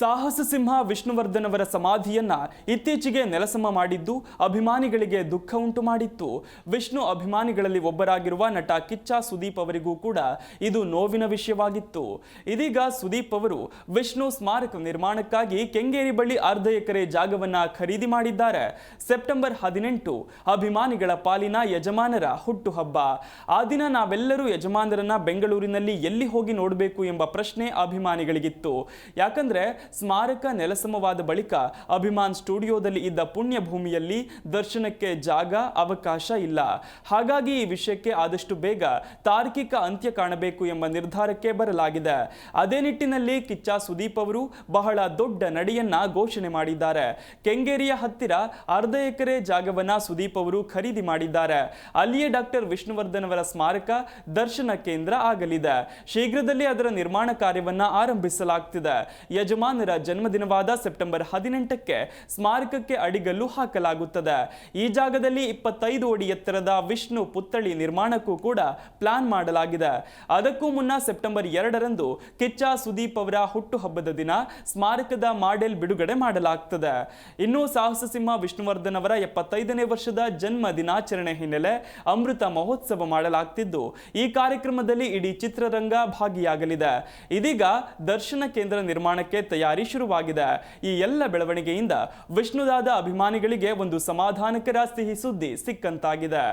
ಸಾಹಸ ಸಿಂಹ ವಿಷ್ಣುವರ್ಧನ್ ಅವರ ಸಮಾಧಿಯನ್ನ ಇತ್ತೀಚೆಗೆ ನೆಲಸಮ ಮಾಡಿದ್ದು ಅಭಿಮಾನಿಗಳಿಗೆ ದುಃಖ ಉಂಟು ಮಾಡಿತ್ತು. ವಿಷ್ಣು ಅಭಿಮಾನಿಗಳಲ್ಲಿ ಒಬ್ಬರಾಗಿರುವ ನಟ ಕಿಚ್ಚ ಸುದೀಪ್ ಅವರಿಗೂ ಕೂಡ ಇದು ನೋವಿನ ವಿಷಯವಾಗಿತ್ತು. ಇದೀಗ ಸುದೀಪ್ ಅವರು ವಿಷ್ಣು ಸ್ಮಾರಕ ನಿರ್ಮಾಣಕ್ಕಾಗಿ ಕೆಂಗೇರಿ ಬಳಿ ಅರ್ಧ ಎಕರೆ ಜಾಗವನ್ನ ಖರೀದಿ ಮಾಡಿದ್ದಾರೆ. ಸೆಪ್ಟೆಂಬರ್ ಹದಿನೆಂಟು ಅಭಿಮಾನಿಗಳ ಪಾಲಿನ ಯಜಮಾನರ ಹುಟ್ಟುಹಬ್ಬ. ಆ ದಿನ ನಾವೆಲ್ಲರೂ ಯಜಮಾನರನ್ನ ಬೆಂಗಳೂರಿನಲ್ಲಿ ಎಲ್ಲಿ ಹೋಗಿ ನೋಡಬೇಕು ಎಂಬ ಪ್ರಶ್ನೆ ಅಭಿಮಾನಿಗಳಿಗಿತ್ತು. ಯಾಕಂದ್ರೆ ಸ್ಮಾರಕ ನೆಲಸಮವಾದ ಬಳಿಕ ಅಭಿಮಾನ್ ಸ್ಟುಡಿಯೋದಲ್ಲಿ ಇದ್ದ ಪುಣ್ಯ ಭೂಮಿಯಲ್ಲಿ ದರ್ಶನಕ್ಕೆ ಜಾಗ ಅವಕಾಶ ಇಲ್ಲ. ಹಾಗಾಗಿ ಈ ವಿಷಯಕ್ಕೆ ಆದಷ್ಟು ಬೇಗ ತಾರ್ಕಿಕ ಅಂತ್ಯ ಕಾಣಬೇಕು ಎಂಬ ನಿರ್ಧಾರಕ್ಕೆ ಬರಲಾಗಿದೆ. ಅದೇ ನಿಟ್ಟಿನಲ್ಲಿ ಕಿಚ್ಚ ಸುದೀಪ್ ಅವರು ಬಹಳ ದೊಡ್ಡ ನಡೆಯನ್ನ ಘೋಷಣೆ ಮಾಡಿದ್ದಾರೆ. ಕೆಂಗೇರಿಯ ಹತ್ತಿರ ಅರ್ಧ ಎಕರೆ ಜಾಗವನ್ನ ಸುದೀಪ್ ಅವರು ಖರೀದಿ ಮಾಡಿದ್ದಾರೆ. ಅಲ್ಲಿಯೇ ಡಾಕ್ಟರ್ ವಿಷ್ಣುವರ್ಧನ್ ಅವರ ಸ್ಮಾರಕ ದರ್ಶನ ಕೇಂದ್ರ ಆಗಲಿದೆ. ಶೀಘ್ರದಲ್ಲೇ ಅದರ ನಿರ್ಮಾಣ ಕಾರ್ಯವನ್ನ ಆರಂಭಿಸಲಾಗ್ತಿದೆ. ಯಜಮಾನರ ಜನ್ಮದಿನವಾದ ಸೆಪ್ಟೆಂಬರ್ ಹದಿನೆಂಟಕ್ಕೆ ಸ್ಮಾರಕಕ್ಕೆ ಅಡಿಗಲ್ಲು ಹಾಕಲಾಗುತ್ತದೆ. ಈ ಜಾಗದಲ್ಲಿ ಇಪ್ಪತ್ತೈದು ಅಡಿ ಎತ್ತರದ ವಿಷ್ಣು ಪುತ್ಥಳಿ ನಿರ್ಮಾಣಕ್ಕೂ ಕೂಡ ಪ್ಲಾನ್ ಮಾಡಲಾಗಿದೆ. ಅದಕ್ಕೂ ಮುನ್ನ ಸೆಪ್ಟೆಂಬರ್ ಎರಡರಂದು ಕಿಚ್ಚ ಸುದೀಪ್ ಅವರ ಹುಟ್ಟುಹಬ್ಬದ ದಿನ ಸ್ಮಾರಕದ ಮಾಡೆಲ್ ಬಿಡುಗಡೆ ಮಾಡಲಾಗ್ತದೆ. ಇನ್ನು ಸಾಹಸ ಸಿಂಹ ವಿಷ್ಣುವರ್ಧನ್ ಅವರ ಎಪ್ಪತ್ತೈದನೇ ವರ್ಷದ ಜನ್ಮ ದಿನಾಚರಣೆ ಹಿನ್ನೆಲೆ ಅಮೃತ ಮಹೋತ್ಸವ ಮಾಡಲಾಗ್ತಿದ್ದು, ಈ ಕಾರ್ಯಕ್ರಮದಲ್ಲಿ ಇಡೀ ಚಿತ್ರರಂಗ ಭಾಗಿಯಾಗಲಿದೆ. ಇದೀಗ ದರ್ಶನ ಕೇಂದ್ರ ನಿರ್ಮಾಣಕ್ಕೆ ತಯಾರಿ ಶುರುವಾಗಿದೆ. ಈ ಎಲ್ಲ ಬೆಳವಣಿಗೆಯಿಂದ ವಿಷ್ಣುದಾದ ಅಭಿಮಾನಿಗಳಿಗೆ ಒಂದು ಸಮಾಧಾನಕರ ಸಿಹಿ ಸುದ್ದಿ ಸಿಕ್ಕಂತಾಗಿದೆ.